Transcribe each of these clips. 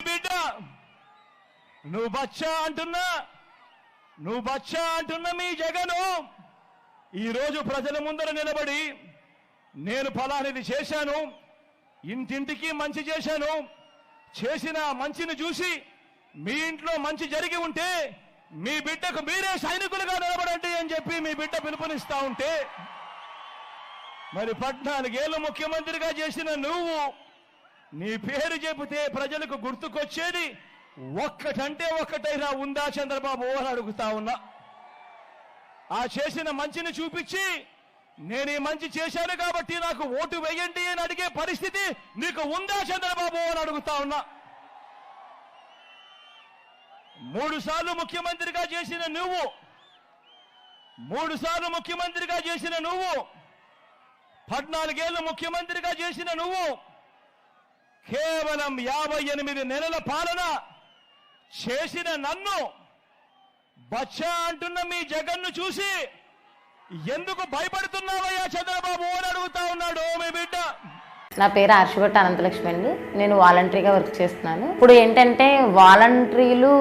బిడ్డ నువ్వు బచ్చా అంటున్నా నువ్వు బచ్చా అంటున్నా మీ జగను ఈరోజు ప్రజల ముందర నిలబడి నేను ఫలానిది చేశాను ఇంటింటికి మంచి చేశాను చేసిన మంచిని చూసి మీ ఇంట్లో మంచి జరిగి ఉంటే మీ బిడ్డకు మీరే సైనికులుగా నిలబడండి అని చెప్పి మీ బిడ్డ పిలుపునిస్తా ఉంటే మరి పద్నాలుగేళ్ళు ముఖ్యమంత్రిగా చేసిన నువ్వు నీ పేరు చెబితే ప్రజలకు గుర్తుకొచ్చేది ఒక్కటంటే ఒక్కటైనా ఉందా చంద్రబాబు అని అడుగుతా ఉన్నా. ఆ చేసిన మంచిని చూపించి నేను ఈ మంచి చేశాను కాబట్టి నాకు ఓటు వేయండి అని అడిగే పరిస్థితి నీకు ఉందా చంద్రబాబు అని అడుగుతా ఉన్నా. మూడు సార్లు ముఖ్యమంత్రిగా చేసిన నువ్వు మూడు సార్లు ముఖ్యమంత్రిగా చేసిన నువ్వు పద్నాలుగేళ్ళు ముఖ్యమంత్రిగా చేసిన నువ్వు కేవలం యాభై ఎనిమిది నెలల పాలన చేసిన నన్ను బచ్చా అంటున్న మీ జగన్ను చూసి ఎందుకు భయపడుతున్నావయ్యా చంద్రబాబు అని అడుగుతా ఉన్నాడు మీ బిడ్డ. నా పేరు హర్షభట్ అనంతలక్ష్మి అండి. నేను వాలంటరీగా వర్క్ చేస్తున్నాను. ఇప్పుడు ఏంటంటే వాలంటరీలు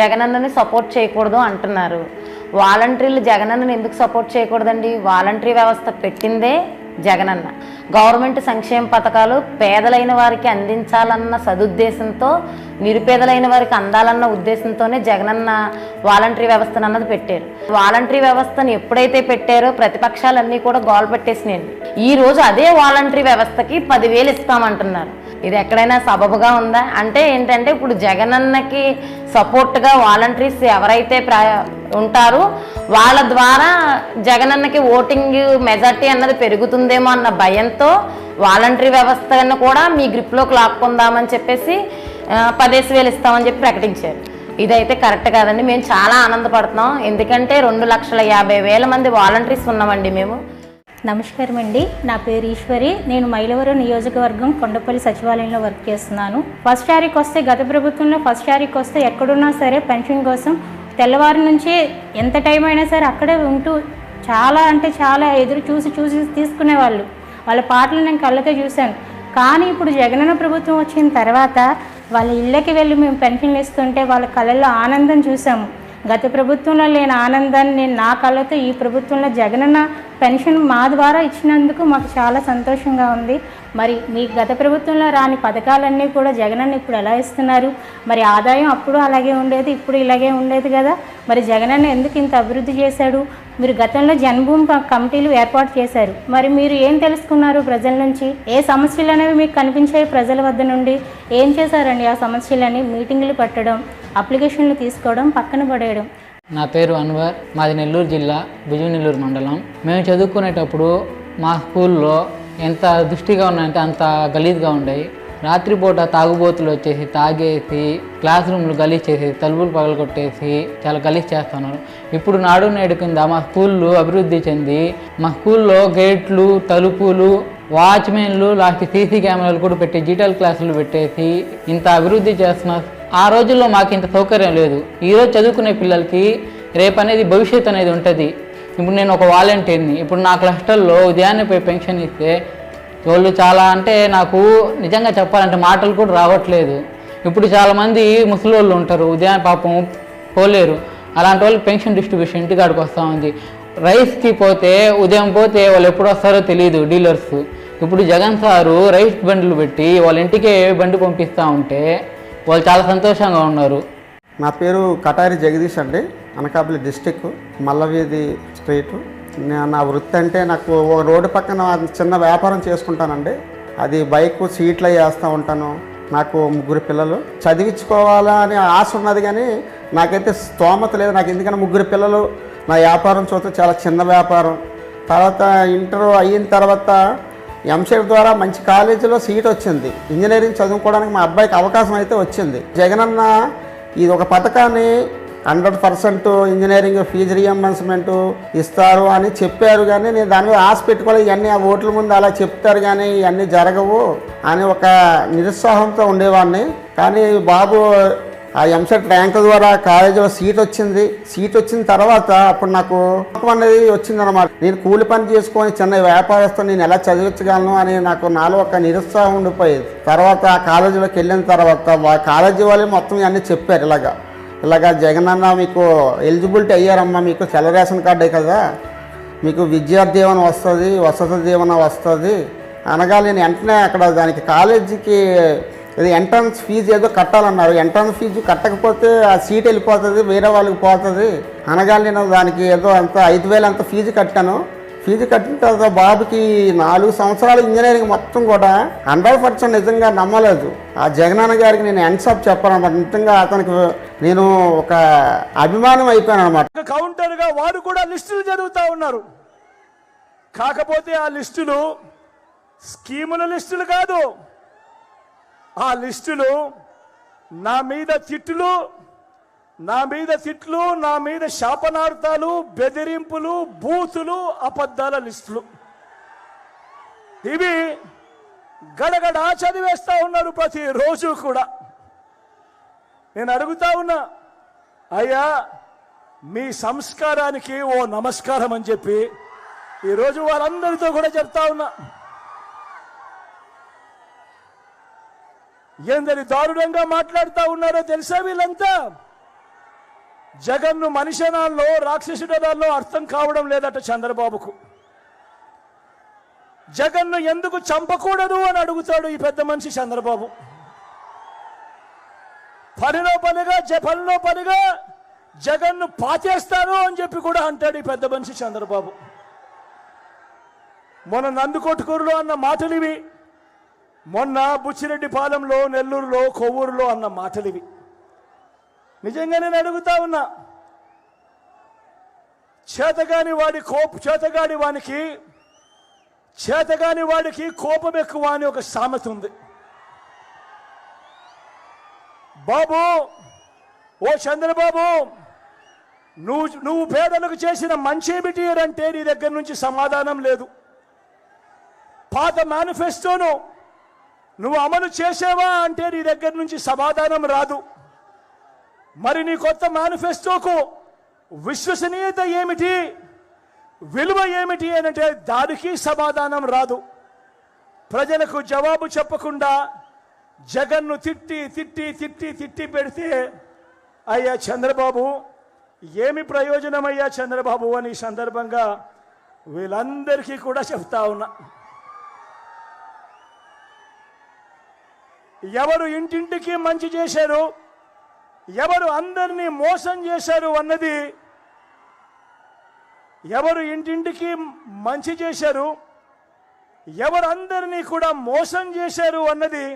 జగనన్నని సపోర్ట్ చేయకూడదు అంటున్నారు. వాలంటరీలు జగనన్నని ఎందుకు సపోర్ట్ చేయకూడదండి? వాలంటరీ వ్యవస్థ పెట్టిందే జగనన్న. గవర్నమెంట్ సంక్షేమ పథకాలు పేదలైన వారికి అందించాలన్న సదుద్దేశంతో నిరుపేదలైన వారికి అందాలన్న ఉద్దేశంతోనే జగనన్న వాలంటరీ వ్యవస్థను అన్నది పెట్టారు. వాలంటరీ వ్యవస్థను ఎప్పుడైతే పెట్టారో ప్రతిపక్షాలన్నీ కూడా గోల్ పెట్టేసినాయండి. ఈ రోజు అదే వాలంటరీ వ్యవస్థకి పదివేలు ఇస్తామంటున్నారు. ఇది ఎక్కడైనా సబబుగా ఉందా? అంటే ఏంటంటే ఇప్పుడు జగనన్నకి సపోర్ట్గా వాలంటీర్స్ ఎవరైతే ప్ర ఉంటారో వాళ్ళ ద్వారా జగనన్నకి ఓటింగ్ మెజార్టీ అన్నది పెరుగుతుందేమో అన్న భయంతో వాలంటరీ వ్యవస్థను కూడా మీ గ్రిప్లోకి లాక్కుందామని చెప్పేసి పదేసి వేలు ఇస్తామని చెప్పి ప్రకటించారు. ఇదైతే కరెక్ట్ కాదండి. మేము చాలా ఆనందపడుతున్నాం. ఎందుకంటే రెండు లక్షల యాభై వేల మంది వాలంటీర్స్ ఉన్నామండి మేము. నమస్కారం అండి నా పేరు ఈశ్వరి. నేను మైలవరం నియోజకవర్గం కొండపల్లి సచివాలయంలో వర్క్ చేస్తున్నాను. ఫస్ట్ తారీఖు వస్తే గత ప్రభుత్వంలో ఫస్ట్ తారీఖు వస్తే ఎక్కడున్నా సరే పెన్షన్ కోసం తెల్లవారి నుంచి ఎంత టైం అయినా సరే అక్కడే ఉంటూ చాలా అంటే చాలా ఎదురు చూసి చూసి తీసుకునేవాళ్ళు వాళ్ళ. పాటలు నేను కళ్ళకే చూశాను. కానీ ఇప్పుడు జగనన్న ప్రభుత్వం వచ్చిన తర్వాత వాళ్ళ ఇళ్ళకి వెళ్ళి మేము పెన్షన్లు ఇస్తుంటే వాళ్ళ కళల్లో ఆనందం చూసాము గత ప్రభుత్వంలో లేని ఆనందాన్ని నేను నా కళ్ళతో ఈ ప్రభుత్వంలో జగనన్న పెన్షన్ మా ద్వారా ఇచ్చినందుకు మాకు చాలా సంతోషంగా ఉంది. మరి మీ గత ప్రభుత్వంలో రాని పథకాలన్నీ కూడా జగనన్న ఇప్పుడు ఎలా ఇస్తున్నారు? మరి ఆదాయం అప్పుడు అలాగే ఉండేది ఇప్పుడు ఇలాగే ఉండేది కదా? మరి జగనన్న ఎందుకు ఇంత అభివృద్ధి చేశాడు? మీరు గతంలో జన్మభూమి కమిటీలు ఏర్పాటు చేశారు. మరి మీరు ఏం తెలుసుకున్నారు ప్రజల నుంచి? ఏ సమస్యలు అనేవి మీకు కనిపించాయి ప్రజల వద్ద నుండి? ఏం చేశారండి ఆ సమస్యలని మీటింగులు పెట్టడం అప్లికేషన్లు తీసుకోవడం పక్కన పడేయడం. నా పేరు అన్వర్. మాది నెల్లూరు జిల్లా బిజునెల్లూరు మండలం. మేము చదువుకునేటప్పుడు మా స్కూల్లో ఎంత దృష్టిగా ఉన్నాయంటే అంత గలీజ్గా ఉండేవి. రాత్రిపూట తాగుబోతులు వచ్చేసి తాగేసి క్లాస్ రూమ్లు గలీజ్ చేసి తలుపులు పగలగొట్టేసి చాలా గలీజ్ చేస్తున్నారు. ఇప్పుడు నాడు నేడు కింద మా స్కూళ్ళు అభివృద్ధి చెంది మా స్కూల్లో గేట్లు తలుపులు వాచ్మెన్లు లాస్ట్ సీసీ కెమెరాలు కూడా పెట్టి డిజిటల్ క్లాసులు పెట్టేసి ఇంత అభివృద్ధి చేస్తున్నారు. ఆ రోజుల్లో మాకు ఇంత సౌకర్యం లేదు. ఈరోజు చదువుకునే పిల్లలకి రేపు అనేది భవిష్యత్తు అనేది ఉంటుంది. ఇప్పుడు నేను ఒక వాలంటీర్ని. ఇప్పుడు నా క్లస్టర్లో ఉదయాన్నే పోయి పెన్షన్ ఇస్తే వాళ్ళు చాలా అంటే నాకు నిజంగా చెప్పాలంటే మాటలు కూడా రావట్లేదు. ఇప్పుడు చాలామంది ముసలి వాళ్ళు ఉంటారు. ఉదయం పాపం పోలేరు. అలాంటి వాళ్ళు పెన్షన్ డిస్ట్రిబ్యూషన్ ఇంటికాడికి వస్తూ ఉంది. రైస్కి పోతే ఉదయం పోతే వాళ్ళు ఎప్పుడు వస్తారో తెలియదు డీలర్స్. ఇప్పుడు జగన్ సారు రైస్ బండ్లు పెట్టి వాళ్ళ ఇంటికే బండి పంపిస్తూ ఉంటే వాళ్ళు చాలా సంతోషంగా ఉన్నారు. నా పేరు కటారి జగదీష్ అండి. Anakapalli district Mallaveedhi street. నా వృత్తి అంటే నాకు ఒక రోడ్డు పక్కన చిన్న వ్యాపారం చేసుకుంటానండి. అది బైక్ సీట్లు వేస్తూ ఉంటాను నాకు ముగ్గురు పిల్లలు. చదివించుకోవాలా అని ఆశ ఉన్నది కానీ నాకైతే స్తోమత లేదు. నాకు ఎందుకంటే ముగ్గురు పిల్లలు? నా వ్యాపారం చూస్తే చాలా చిన్న వ్యాపారం. తర్వాత ఇంటర్ అయిన తర్వాత ఎంసెట్ ద్వారా మంచి కాలేజీలో సీట్ వచ్చింది. ఇంజనీరింగ్ చదువుకోవడానికి మా అబ్బాయికి అవకాశం అయితే వచ్చింది. జగనన్న ఇది ఒక పథకాన్ని hundred percent engineering fee reimbursement ఇస్తారు అని చెప్పారు కానీ నేను దాని మీద ఆశ పెట్టుకోవాలి ఇవన్నీ ఆ ఓట్ల ముందు అలా చెప్తారు కానీ ఇవన్నీ జరగవు అని ఒక నిరుత్సాహంతో ఉండేవాడిని. కానీ బాబు ఆ ఎంసెట్ ర్యాంక్ ద్వారా కాలేజీలో సీట్ వచ్చింది. సీట్ వచ్చిన తర్వాత అప్పుడు నాకు నమ్మకం అనేది వచ్చిందనమాట నేను కూలి పని చేసుకొని చిన్న వ్యాపారస్తు నేను ఎలా చదివించగలను అని నాకు నాలో ఒక నిరుత్సాహం ఉండిపోయేది. తర్వాత ఆ కాలేజీలోకి వెళ్ళిన తర్వాత కాలేజీ వాళ్ళు మొత్తం ఇవన్నీ చెప్పారు ఇలాగా. ఇలాగా జగన్ అన్న మీకు ఎలిజిబిలిటీ అయ్యారమ్మా మీకు సెల రేషన్ కార్డే కదా. మీకు విద్యార్థీవన వస్తుంది వసతి దీవెన వస్తుంది. అనగా నేను వెంటనే అక్కడ దానికి కాలేజీకి ఇది ఎంట్రన్స్ ఫీజు ఏదో కట్టాలన్నారు. ఎంట్రన్స్ ఫీజు కట్టకపోతే ఆ సీట్ వెళ్ళిపోతుంది వేరే వాళ్ళకి పోతుంది. అనగా నేను దానికి ఏదో అంత ఐదు వేలు అంత ఫీజు కట్టాను. ఫీజు కట్టిన తర్వాత బాబుకి నాలుగు సంవత్సరాలు ఇంజనీరింగ్ మొత్తం కూడా హండ్రెడ్ పర్సెంట్ నిజంగా నమ్మలేదు. ఆ జగనన్న గారికి నేను ఎన్సాప్ చెప్పాలన్నమాట నిజంగా అతనికి నేను ఒక అభిమానం అయిపోయాను అనమాట కౌంటర్గా వారు కూడా లిస్టులు జరుగుతూ ఉన్నారు. కాకపోతే ఆ లిస్టులు స్కీముల లిస్టులు కాదు. ఆ లిస్టులు నా మీద తిట్టులు నా మీద తిట్లు నా మీద శాపనార్థాలు బెదిరింపులు బూతులు అబద్ధాల లిస్టులు. ఇవి గడగడ చదివేస్తా ఉన్నారు ప్రతిరోజు కూడా. నేను అడుగుతా ఉన్నా అయ్యా మీ సంస్కారానికి ఓ నమస్కారం అని చెప్పి ఈరోజు వారందరితో కూడా చెప్తా ఉన్నా. ఏందని దారుణంగా మాట్లాడుతూ ఉన్నారో తెలుసా వీళ్ళంతా? జగన్ను మనిషనాల్లో రాక్షసుడనాల్లో అర్థం కావడం లేదట చంద్రబాబుకు. జగన్ను ఎందుకు చంపకూడదు అని అడుగుతాడు ఈ పెద్ద మనిషి చంద్రబాబు. పనిలో పనిగా పనిలో పనిగా జగన్ను పాచేస్తాను అని చెప్పి కూడా అంటాడు ఈ పెద్ద మనిషి చంద్రబాబు. మొన్న నందుకొట్టుకూరులో అన్న మాటలివి మొన్న మొన్న బుచ్చిరెడ్డిపాలెంలో నెల్లూరులో కొవ్వూరులో అన్న మాటలివి. ఇవి నిజంగా నేను అడుగుతా ఉన్నా. చేతగాని వాడి కోప చేతగాని వానికి చేతగాని వాడికి కోపం ఎక్కువ అని ఒక సామెత ఉంది. బాబు ఓ చంద్రబాబు నువ్వు నువ్వు పేదలకు చేసిన మంచేమిటి అంటే నీ దగ్గర నుంచి సమాధానం లేదు. పాత మేనిఫెస్టోను నువ్వు అమలు చేసావా అంటే నీ దగ్గర నుంచి సమాధానం రాదు. మరి నీ కొత్త మేనిఫెస్టోకు విశ్వసనీయత ఏమిటి? విలువ ఏమిటి అంటే దానికి సమాధానం రాదు. ప్రజలకు జవాబు చెప్పకుండా జగన్ను తిట్టి తిట్టి తిట్టి తిట్టి పెడితే అయ్యా చంద్రబాబు ఏమి ప్రయోజనం అయ్యా చంద్రబాబు అని సందర్భంగా వీళ్ళందరికీ కూడా చెప్తా ఉన్నా. ఎవరు ఇంటింటికి మంచి చేశారు? ఎవరు అందరినీ మోసం చేశారు అన్నది ఎవరు ఇంటింటికి మంచి చేశారు ఎవరు అందరినీ కూడా మోసం చేశారు అన్నది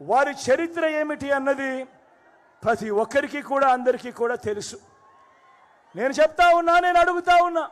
వారి చరిత్ర ఏమిటి అన్నది ప్రతి ఒక్కరికి కూడా అందరికీ కూడా తెలుసు. నేను చెప్తా ఉన్నా నేను అడుగుతా ఉన్నా.